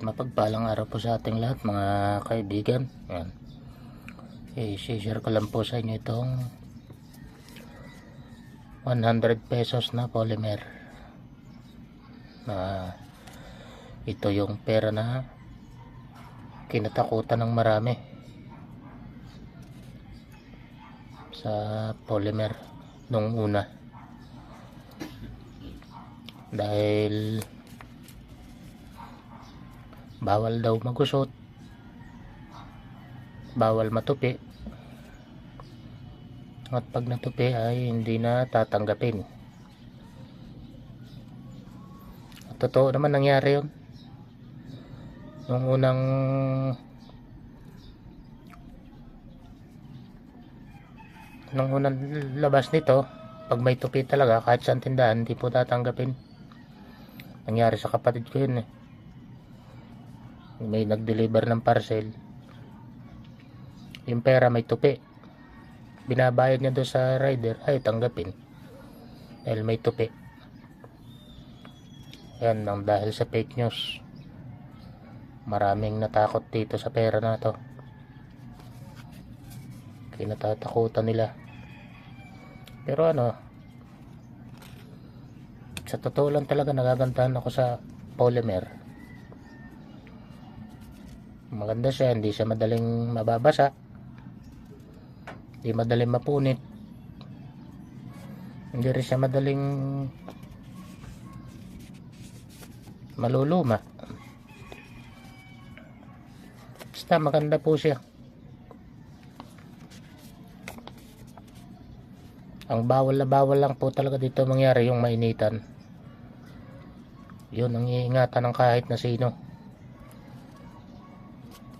mapagpalang araw po sa ating lahat mga kaibigan. Yan. I-share ko lang po sa inyo itong 100 pesos na polymer. Na ito yung pera na kinatakutan ng marami sa polymer nung una. Dahil bawal daw magusot. Bawal matupi. At pag natupi ay hindi na tatanggapin. At totoo naman nangyari yun. Nung unang nung unang labas nito pag may tupi talaga kahit sa tindahan hindi po tatanggapin. Nangyari sa kapatid ko yun eh may nag-deliver ng parcel yung pera may tupi. Binabayad niya doon sa rider ay tanggapin. Dahil may tupi. Yan nang dahil sa fake news. Maraming natakot dito sa pera na to. Kinatatakutan nila. Pero ano sa totoo lang talaga nagagantahan ako sa polymer maganda siya hindi siya madaling mababasa. Hindi madaling mapunit. Hindi rin siya madaling maluluma. Basta maganda po siya. Ang bawal na bawal lang po talaga dito mangyari yung mainitan. Yun ang iingatan ng kahit na sino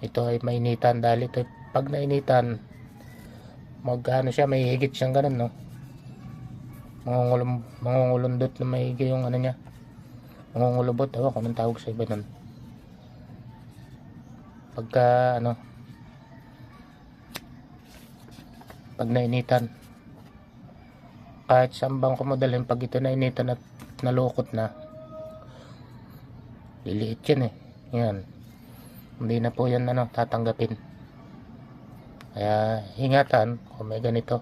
ito ay mainitan dahil ito pag nainitan mag ano siya may higit siyang ganun no? Mangungulum, mangungulundot na may higit yung ano niya. Mangungulubot ewan ko anong tawag sa iba nun. Pagka ano pag nainitan kahit sambang ko modalhin pag ito nainitan at nalukot na liliit yan eh. Yan hindi na po yan ano tatanggapin. Kaya ingatan kung may ganito.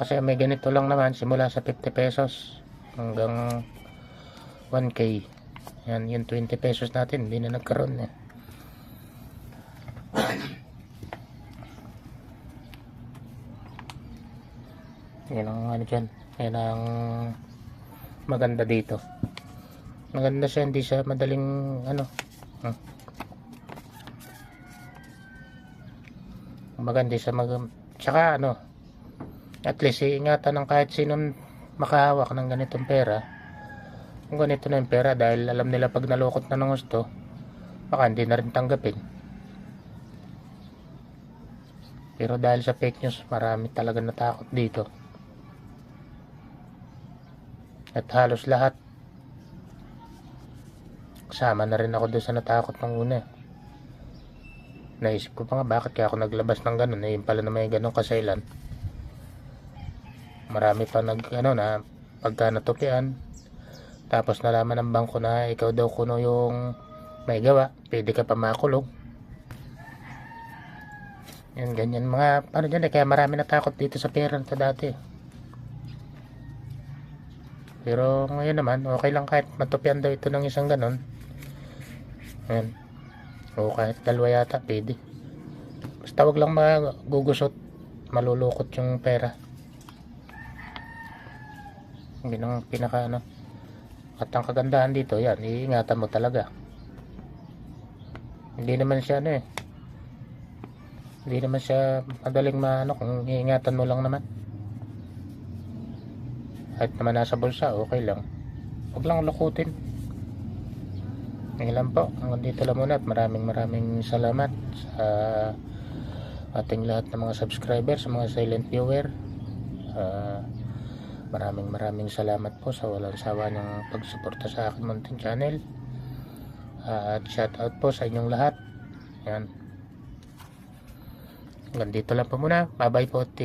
Kasi may ganito lang naman simula sa 50 pesos hanggang 1k yan yung 20 pesos natin hindi na nagkaroon eh. Yan ang ano dyan yan ang maganda dito. Maganda siya hindi siya madaling ano hmm. maganda siya mag tsaka ano at least iingatan ng kahit sinong makahawak ng ganitong pera. Kung ganito na yung pera dahil alam nila pag nalukot na ng gusto baka hindi na rin tanggapin. Pero dahil sa fake news marami talaga natakot dito. At halos lahat kasama na rin ako doon sa natakot ng una eh. naisip ko pa nga bakit kaya ako naglabas ng ganun? Eh pala na may ganun kasailan. Marami pa nag ano na pagka natupian tapos nalaman ng bangko na ikaw daw kuno yung may gawa pwede ka pa makulong. Yan ganyan mga ano dyan eh kaya marami natakot dito sa pera na to dati. Pero ngayon naman okay lang kahit matupian daw ito ng isang ganon yan o kahit dalawa yata pwede. Basta wag lang magugusot. Malulukot yung pera. Yun ang pinaka ano at ang kagandahan dito yan iingatan mo talaga. Hindi naman siya ano eh. Hindi naman siya madaling maano kung iingatan mo lang naman. Kahit naman nasa bulsa okay lang. Huwag lang lukutin ngayon po. Hanggang dito lang muna at maraming maraming salamat sa ating lahat ng mga subscribers sa mga silent viewer. Ah, maraming maraming salamat po sa walang sawa ng pagsuporta sa aking munting channel. Ah, at shout out po sa inyong lahat. Yan hanggang dito lang po muna. Bye bye po. At